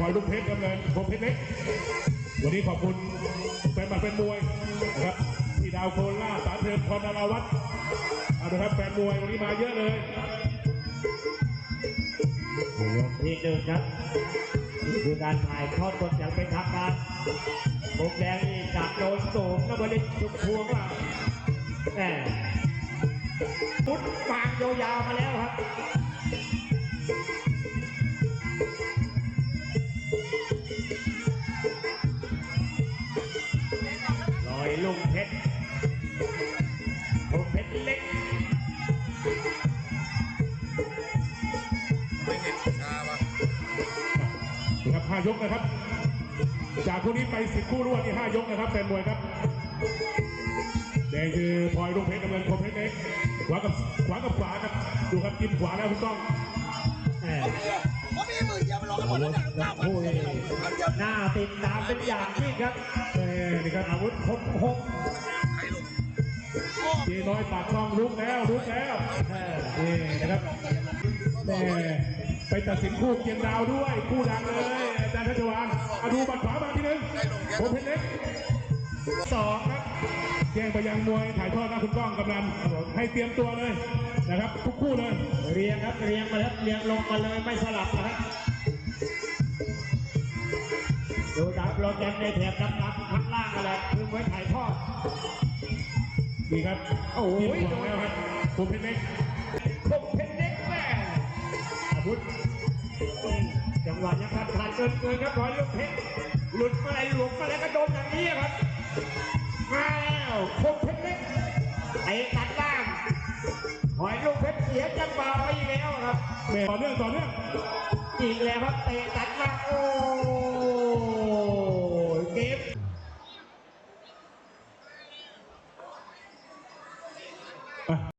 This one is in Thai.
พลอยลูกเพชรดำเนินผมเพชรเล็ก วันนี้ขอบคุณแฟนมัดเป็นมวยนะครับพี่ดาวโคล่าสารเทินพรนาราวัฒน์เอาละครับแฟนมวยวันนี้มาเยอะเลยยกที่หนึ่งครับนี่คือการถ่ายทอดสดอย่างเป็นทางการมุมแดงนี่จากโดนสูงนะบริษชุมพวงว่าแหมพุดฟางยาวๆมาแล้วครับ 5 ยกนะครับ จากคู่นี้ไปสิบคู่รวดนี่ห้ายกนะครับแฟนมวยครับแดงคือพลอยลูกเพชรกำเนินคมเพชรเล็กขวากับขวากับขวาครับดูครับกินขวาแล้วคุณต้องมีมือเดียวมันลงกันหมดแล้วโอ้ยหน้าติดตามเป็นอย่างยิ่งครับนี่ครับอาวุธครบหกเจน้อยปากช่องลุกแล้วลุกแล้วนี่นะครับ ไปตัดสินคู่เกียงดาวด้วย คู่ดังเลย อาจารย์ชัชวานเอาดูบัตรขวามาทีนึงผมเพชรเล็กสองครับแจ้งไปยังมวยถ่ายทอดนะคุณก้องกำลังให้เตรียมตัวเลยนะครับทุกคู่เลย เรียงครับเรียงมาแล้วเรียงลงมาเลยไม่สลับนะครับดูตามโปรแกรมในแถบดำๆข้างล่างอะไรคือไว้ถ่ายทอดดีครับโอ้ยจิ้มขวาแล้วครับผมเพชรเล็ก หวะยังทันทันเกินเกินครับร้อยลูกเพชรหลุดมาอะไรหลวมมาแล้วก็โดนอย่างนี้ครับมาแล้วคมเพชรเล็กไอ้ตัดล่างหอยลูกเพชรเสียจังหวะไปอีกแล้วครับแม่ต่อเนื่องต่อเนื่องอีกแล้วครับเตะตัดล่างโอ้ยเกม